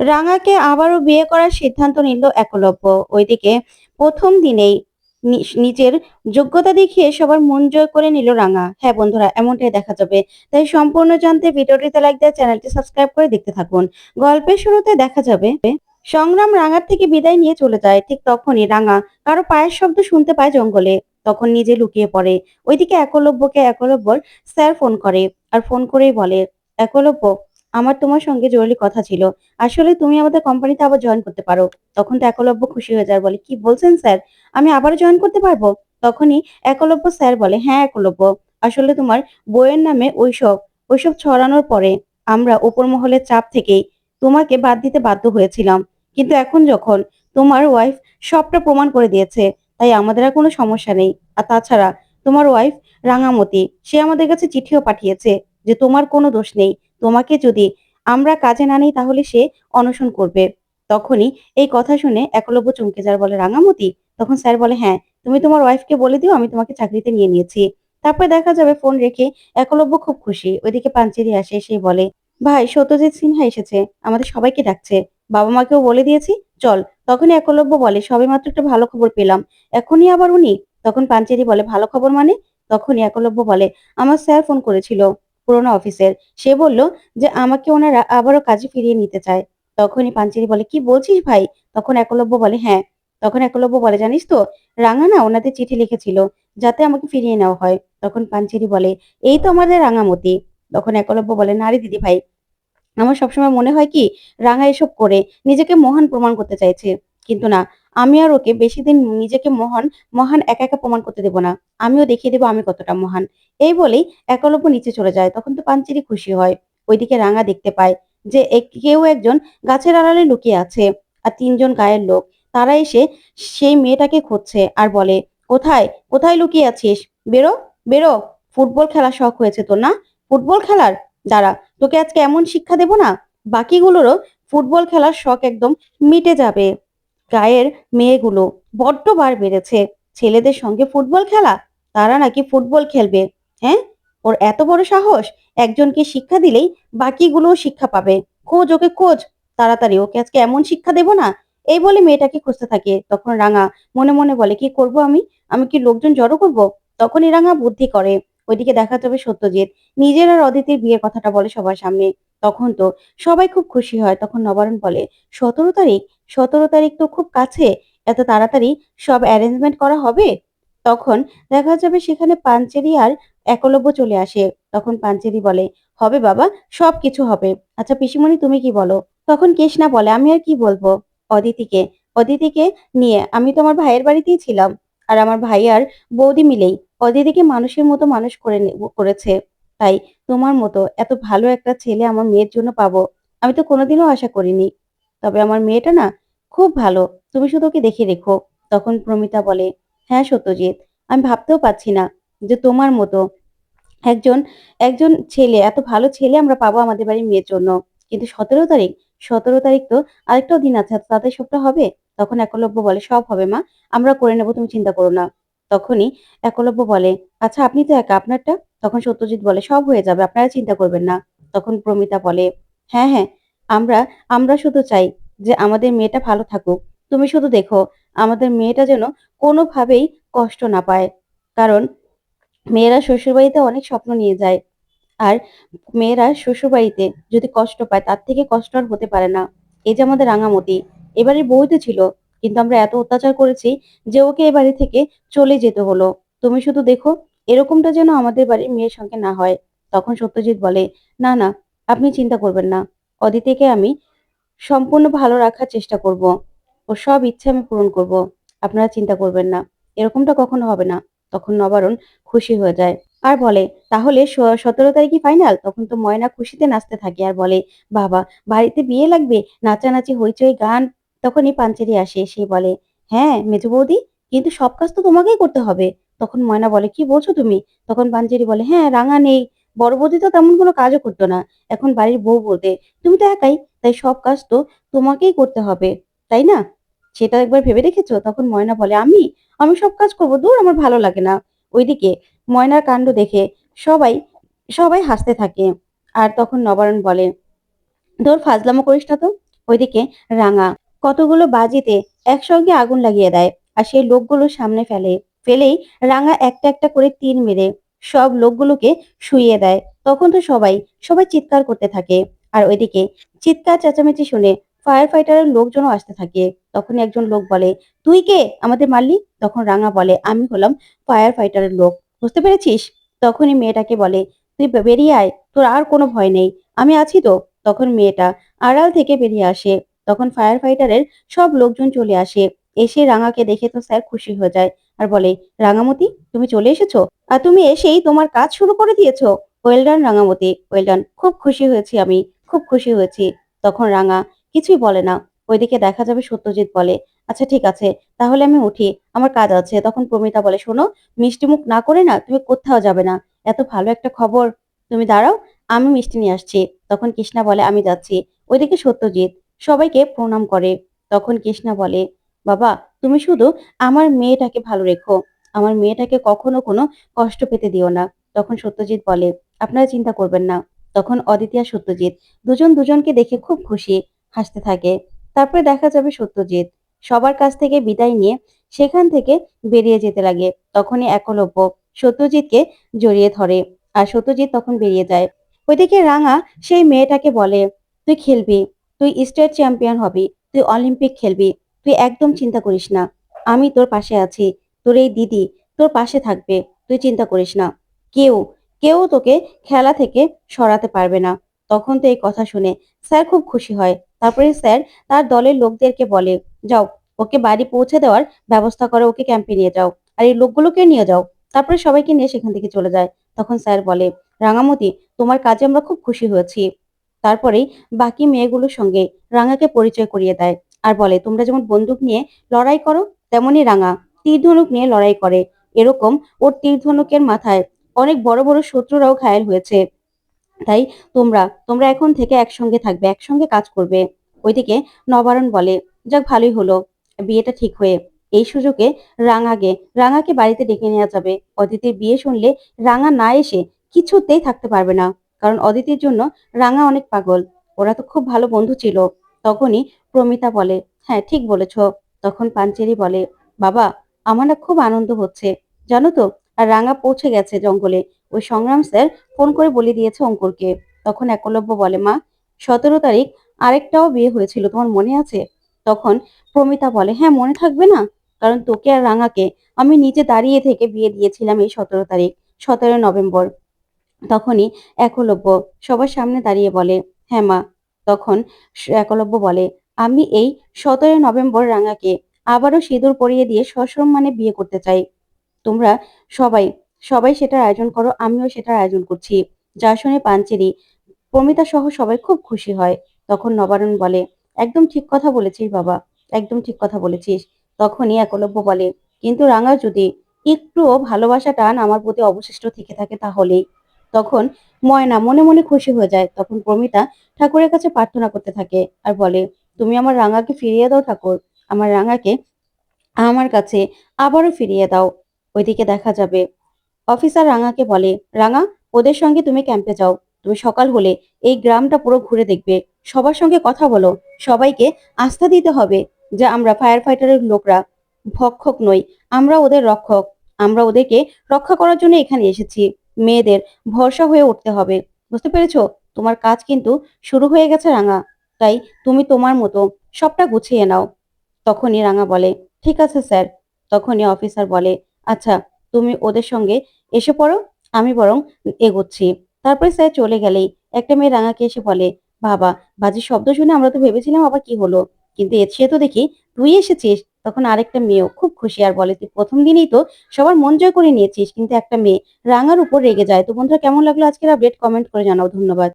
রাঙাকে আবারও বিয়ে করার সিদ্ধান্ত নিল একলব্য। ওইদিকে প্রথম দিনেই নিজের যোগ্যতা দেখিয়ে সবার মন জয় করে নিল রাঙা। হ্যাঁ বন্ধুরা, এমনটাই দেখা যাবে। তাই সম্পূর্ণ জানতে ভিডিওটিতে লাইক দিয়ে চ্যানেলটি সাবস্ক্রাইব করে দেখতে থাকুন। গল্পের শুরুতে দেখা যাবে, সংগ্রাম রাঙার থেকে বিদায় নিয়ে চলে যায় ঠিক তখনই রাঙা কারও পায়ের শব্দ শুনতে পায় জঙ্গলে, তখন নিজে লুকিয়ে পড়ে। ওইদিকে একলব্যকে একলব্যর স্যার ফোন করে, আর ফোন করেই বলে, একলব্য আমার তোমার সঙ্গে জরুরি কথা ছিল। আসলে তুমি আমাদের কোম্পানিতে আবার জয়েন করতে পারো। তখন তো একলব্য খুশি হয়ে যায় বলে, কি বলছেন স্যার আমি আবারও জয়েন করতে পারব? তখনই একলব্য স্যার বলে হ্যাঁ একলব্য। আসলে তোমার বইয়ের নামে ওইসব ওইসব ছড়ানোর পরে আমরা উপর মহলের চাপ থেকেই তোমাকে বাদ দিতে বাধ্য হয়েছিলাম। কিন্তু এখন যখন তোমার ওয়াইফ সবটা প্রমাণ করে দিয়েছে, তাই আমাদের আর কোনো সমস্যা নেই। আর তাছাড়া তোমার ওয়াইফ রাঙামতি, সে আমাদের কাছে চিঠিও পাঠিয়েছে যে তোমার কোনো দোষ নেই। তোমাকে যদি আমরা কাজে না নিই তাহলে সে অনশন করবে। তখনই এই কথা শুনে একলব্য চমকে যার বলে, রাঙামতি? তখন স্যার বলে হ্যাঁ তুমি তোমার ওয়াইফকে বলে দিও, আমি তোমাকে চাকরিতে নিয়ে নিয়েছি। তারপরে দেখা যাবে ফোন রেখে একলব্য খুব খুশি। ওইদিকে পাঞ্চেরি আসে সে বলে, ভাই, সত্যজিৎ সিনহা এসেছে, আমাদের সবাইকে ডাকছে। বাবা মাকেও বলে দিয়েছি, চল। তখনই একলব্য বলে, সবে মাত্র একটা ভালো খবর পেলাম, এখনই আবার উনি? তখন পাঞ্চেরি বলে, ভালো খবর মানে? তখনই একলব্য বলে, আমার স্যার ফোন করেছিল। পুরোনো অফিসের। সে বলল যে, আমাকে ওনারা আবারও কাজে ফিরিয়ে নিতে চায়। তখনই পাঞ্চেরি বলে, কি বলছিস ভাই? তখন একলব্য বলে হ্যাঁ। তখন একলব্য বলে, জানিস তো রাঙা না ওনাদের চিঠি লিখেছিল যাতে আমাকে ফিরিয়ে নেওয়া হয়। তখন পাঞ্চেরি বলে, এই তো আমাদের রাঙামতি। তখন একলব্য বলে নারী দিদি ভাই, আমার সবসময় মনে হয় কি, রাঙা এসব করে নিজেকে মহান প্রমাণ করতে চাইছে। কিন্তু না আমি আর ওকে বেশি দিন নিজেকে মহান মহান একা একা প্রমাণ করতে দেব না। আমিও দেখিয়ে দেবো আমি কতটা মহান। এই বলেই একলব্য নিচে চলে যায়, তখন তো পাঞ্চেরি খুশি হয়। ওইদিকে রাঙা দেখতে পায় যে কেউ একজন গাছের আড়ালে লুকিয়ে আছে আর তিনজন গায়ের লোক। তারা এসে সেই মেয়েটাকে খুঁজছে আর বলে, কোথায়? কোথায় লুকিয়ে আছিস? বেরো বেরো। ফুটবল খেলার শখ হয়েছে তোর, না? ফুটবল খেলার? দাঁড়া, তোকে আজকে এমন শিক্ষা দেব না? বাকিগুলোরও ফুটবল খেলার শখ একদম মিটে যাবে। গায়ের মেয়েগুলো। বড্ড বার বেড়েছে। ছেলেদের সঙ্গে ফুটবল খেলা? তারা নাকি ফুটবল খেলবে হ্যাঁ? ওর এত বড় সাহস, একজনকে শিক্ষা দিলেই বাকিগুলোও শিক্ষা পাবে। খোঁজ ওকে, খোঁজ। তাড়াতাড়ি ওকে আজকে এমন শিক্ষা দেব না। এই বলে মেয়েটাকে খুঁজতে থাকে তখন রাঙা। মনে মনে বলে, কি করব আমি? আমি কি লোকজন জড়ো করব? তখনই রাঙা বুদ্ধি করে। ওইদিকে দেখা যাবে সত্যজিৎ। নিজের আর অদিতির বিয়ের কথাটা বলে সবার সামনে। তখন তো সবাই খুব খুশি হয়। তখন নবারণ বলে, সতেরো তারিখ? সতেরো তারিখ তো খুব কাছে, এত তাড়াতাড়ি সব অ্যারেঞ্জমেন্ট করা হবে? তখন দেখা যাবে সেখানে পাঞ্চেরি আর একলব্য চলে আসে। তখন পাঞ্চেরি বলে, হবে বাবা, সব কিছু হবে। আচ্ছা পিসিমণি, তুমি কি বলো? তখন কৃষ্ণা বলে, আমি আর কি বলব? অদিতিকে অদিতিকে নিয়ে আমি তো আমার ভাইয়ের বাড়িতেই ছিলাম আর আমার ভাই আর বৌদি মিলেই। অদিতিকে মানুষের মতো মানুষ করে করেছে। তাই তোমার মতো এত ভালো একটা ছেলে আমার মেয়ের জন্য পাবো। আমি তো কোনোদিনও আশা করিনি। তবে আমার মেয়েটা না খুব ভালো। তুমি শুধু ওকে দেখে রেখো। তখন প্রমিতা বলে হ্যাঁ সত্যজিৎ, আমি ভাবতেও পারছি না যে তোমার মতো একজন একজন ছেলে, এত ভালো ছেলে আমরা পাবো আমাদের বাড়ির মেয়ের জন্য। কিন্তু সতেরো তারিখ সতেরো তারিখ তো আরেকটাও দিন আছে তাতে সবটা হবে? তখন একলব্য বলে, সব হবে মা, আমরা করে নেব, তুমি চিন্তা করো না। তখনই একলব্য বলে আচ্ছা আপনি তো একা, আপনারটা? তখন সত্যজিৎ বলে, সব হয়ে যাবে, আপনারা চিন্তা করবেন না। তখন প্রমিতা বলে হ্যাঁ হ্যাঁ আমরা আমরা শুধু চাই যে আমাদের মেয়েটা ভালো থাকুক। তুমি শুধু দেখো, আমাদের মেয়েটা যেন কোনোভাবেই কষ্ট না পায়। কারণ মেয়েরা শ্বশুরবাড়িতে অনেক স্বপ্ন নিয়ে যায়। আর মেয়েরা শ্বশুরবাড়িতে যদি কষ্ট পায়, তার থেকে কষ্ট আর হতে পারে না। এই যে আমাদের রাঙামতি এবারে বই তো ছিল, কিন্তু আমরা এত অত্যাচার করেছি যে ওকে এ বাড়ি থেকে চলে যেতে হলো। তুমি শুধু দেখো, এরকমটা যেন আমাদের বাড়ির মেয়ের সঙ্গে না হয়। তখন সত্যজিৎ বলে, না না, আপনি চিন্তা করবেন না। অদিতিকে আমি সম্পূর্ণ ভালো রাখার চেষ্টা করব ওর সব ইচ্ছা আমি পূরণ করব। আপনারা চিন্তা করবেন না, এরকমটা কখনো হবে না। তখন নবারণ খুশি হয়ে যায়। আর বলে, তাহলে সতেরো তারিখই ফাইনাল তখন তো ময়না খুশিতে নাচতে থাকে আর বলে, বাবা, বাড়িতে বিয়ে লাগবে? নাচানাচি, হইচই, গান? তখনই পাঞ্চেরি আসে, সে বলে হ্যাঁ মেজো বৌদি, কিন্তু সব কাজ তো তোমাকেই করতে হবে। তখন ময়না বলে, কি বলছো তুমি? তখন পাঞ্চেরি বলে হ্যাঁ রাঙা নেই। বড় বৌদি তো তেমন কোনো কাজও করতো না। এখন বাড়ির বউ বলতে, তুমি তো একাই, তাই সব কাজ তো তোমাকেই করতে হবে, তাই না? সেটা একবার ভেবে দেখেছ? তখন ময়না বলে, আমি? আমি সব কাজ করব, দূর আমার ভালো লাগে না। ওইদিকে ময়নার কাণ্ড দেখে সবাই সবাই হাসতে থাকে। আর তখন নবারণ বলে, তোর ফাজলামো করিস না তো? ওইদিকে রাঙা, কতগুলো বাজিতে একসঙ্গে আগুন লাগিয়ে দেয়। আর সেই লোকগুলো সামনে ফেলে, ফেলেই রাঙা একটা একটা করে তীর মেরে সব লোকগুলোকে শুইয়ে দেয়। তখন তো সবাই সবাই চিৎকার করতে থাকে। আর ওইদিকে চিৎকার চেঁচামেচি শুনে ফায়ার ফাইটারের লোকজনও আসতে থাকে। তখন একজন লোক বলে, তুই কে? আমাদের মারলি? তখন রাঙা বলে, আমি হলাম ফায়ার ফাইটারের লোক। বুঝতে পেরেছিস? তখনই মেয়েটাকে বলে, তুই বেরিয়ে আয়। তোর আর কোনো ভয় নেই। আমি আছি তো? তখন মেয়েটা আড়াল থেকে বেরিয়ে আসে। তখন ফায়ার ফাইটারের সব লোকজন চলে আসে। এসে রাঙাকে দেখে তো স্যার খুশি হয়ে যায়। আর বলে, রাঙামতি, তুমি চলে এসেছ? তুমি এসেই তোমার কাজ শুরু করে দিয়েছ। Well done Rangamati. Well done খুব খুশি হয়েছি আমি। খুব খুশি হয়েছি। তখন রাঙা কিছুই বলে না। ওইদিকে দেখা যাবে সত্যজিৎ বলে আচ্ছা ঠিক আছে, তাহলে আমি উঠি। আমার কাজ আছে। তখন প্রমিতা বলে, শোনো, মিষ্টি মুখ না করে না, তুমি কোথাও যাবে না। এত ভালো একটা খবর। তুমি দাঁড়াও, আমি মিষ্টি নিয়ে আসছি। তখন কৃষ্ণা বলে, আমি যাচ্ছি। ওইদিকে সত্যজিৎ সবাইকে প্রণাম করে। তখন কৃষ্ণা বলে, বাবা, তুমি শুধু আমার মেয়েটাকে ভালো রেখো। আমার মেয়েটাকে কখনো কোনো কষ্ট পেতে দিও না। তখন সত্যজিৎ বলে, আপনারা চিন্তা করবেন না। তখন অদিতি আর সত্যজিৎ দুজন দুজনকে দেখে খুব খুশি, হাসতে থাকে। তারপরে দেখা যাবে সত্যজিৎ সবার কাছ থেকে বিদায় নিয়ে সেখান থেকে বেরিয়ে যেতে লাগে। তখনই একলব্য সত্যজিৎকে জড়িয়ে ধরে আর সত্যজিৎ তখন বেরিয়ে যায়। ওইদিকে রাঙা সেই মেয়েটাকে বলে, তুই খেলবি, তুই স্টেট চ্যাম্পিয়ন হবি, তুই অলিম্পিক খেলবি, তুই একদম চিন্তা করিস না। আমি তোর পাশে আছি তোর এই দিদি তোর পাশে থাকবে, তুই চিন্তা করিস না। কেউ কেউ তোকে খেলা থেকে সরাতে পারবে না। তখন তো এই কথা শুনে স্যার খুব খুশি হয়। তারপরে স্যার তার দলের লোকদেরকে বলে, যাও, ওকে বাড়ি পৌঁছে দেওয়ার ব্যবস্থা করে, ওকে ক্যাম্পে নিয়ে যাও। আর এই লোকগুলোকে নিয়ে যাও। তারপরে সবাইকে নিয়ে সেখান থেকে চলে যায়। তখন স্যার বলে, রাঙামতি, তোমার কাজে আমরা খুব খুশি হয়েছি। তারপরেই বাকি মেয়েগুলোর সঙ্গে রাঙাকে পরিচয় করিয়ে দেয়। আর বলে, তোমরা যেমন বন্দুক নিয়ে লড়াই করো, তেমনই রাঙা তীর ধনুক নিয়ে লড়াই করে। এরকম ওর তীর ধনুকের মাথায় অনেক বড় বড় শত্রুরাও ঘায়েল হয়েছে। তাই তোমরা তোমরা এখন থেকে একসঙ্গে থাকবে, একসঙ্গে কাজ করবে। ওইদিকে নবারণ বলে, যাক, ভালোই হলো। বিয়েটা ঠিক হয়ে। এই সুযোগে রাঙাকে রাঙাকে বাড়িতে ডেকে নেওয়া যাবে। অদিতির বিয়ে শুনলে রাঙা না এসে কিছুতেই থাকতে পারবে না, কারণ অদিতির জন্য রাঙা অনেক পাগল। ওরা তো খুব ভালো বন্ধু ছিল। তখনই প্রমিতা বলে হ্যাঁ ঠিক বলেছ। তখন পাঞ্চেরি বলে, বাবা আমার না খুব আনন্দ হচ্ছে। জানো তো, আর রাঙা পৌঁছে গেছে জঙ্গলে। ওই সংগ্রাম স্যার ফোন করে বলে দিয়েছে অঙ্কুরকে। তখন একলব্য বলে, মা, সতেরো তারিখ আরেকটাও বিয়ে হয়েছিল, তোমার মনে আছে? তখন প্রমিতা বলে হ্যাঁ মনে থাকবে না। কারণ তোকে আর রাঙাকে আমি নিচে দাঁড়িয়ে থেকে বিয়ে দিয়েছিলাম এই সতেরো তারিখ, সতেরো নভেম্বর। তখনই একলব্য সবার সামনে দাঁড়িয়ে বলে হ্যাঁ মা। তখন একলব্য বলে, আমি এই সতেরো নভেম্বর রাঙাকে আবারও সিঁদুর পরিয়ে দিয়ে সসম্মানে বিয়ে করতে চাই। তোমরা সবাই সবাই সেটার আয়োজন করো, আমিও সেটার আয়োজন করছি। যা শুনে পাঞ্চেরি, প্রমিতা সহ সবাই খুব খুশি হয়। তখন নবারণ বলে, একদম ঠিক কথা বলেছিস বাবা, একদম ঠিক কথা বলেছিস। তখনই একলব্য বলে, কিন্তু রাঙা যদি একটুও ভালোবাসা টান আমার প্রতি অবশিষ্ট থেকে থাকে তাহলেই। তখন ময়না মনে মনে খুশি হয়ে যায়। তখন প্রমিতা ঠাকুরের কাছে প্রার্থনা করতে থাকে আর বলে, তুমি আমার রাঙাকে ফিরিয়ে দাও ঠাকুর। আমার রাঙাকে আমার কাছে আবারও ফিরিয়ে দাও। ওইদিকে দেখা যাবে। অফিসার রাঙাকে বলে, রাঙা, ওদের সঙ্গে তুমি ক্যাম্পে যাও। তুমি সকাল হলে এই গ্রামটা পুরো ঘুরে দেখবে। সবার সঙ্গে কথা বলো। সবাইকে আস্থা দিতে হবে যে আমরা ফায়ার ফাইটারের লোকরা। ভক্ষক নই। আমরা ওদের রক্ষক। আমরা ওদেরকে রক্ষা করার জন্য এখানে এসেছি। মেয়েদের ভরসা হয়ে উঠতে হবে। বুঝতে পেরেছ? তোমার কাজ কিন্তু শুরু হয়ে গেছে রাঙা। তাই তুমি তোমার মতো সবটা গুছিয়ে নাও। তখনই রাঙা বলে, ঠিক আছে স্যার। তখনই অফিসার বলে আচ্ছা তুমি ওদের সঙ্গে এসে পড়ো, আমি বরং এগোচ্ছি। তারপরে স্যার চলে গেলেই একটা মেয়ে রাঙাকে এসে বলে, বাবা, বাজির শব্দ শুনে আমরা তো ভেবেছিলাম আবার কি হলো। কিন্তু সে তো দেখি তুই এসেছিস। তখন আরেকটা মেয়েও খুব খুশি আর বলে, তুই প্রথম দিনেই তো সবার মন জয় করে নিয়েছিস, কিন্তু একটা মেয়ে রাঙার উপর রেগে যায়। তো বন্ধুরা, কেমন লাগল আজকের আপডেট কমেন্ট করে জানাও। ধন্যবাদ।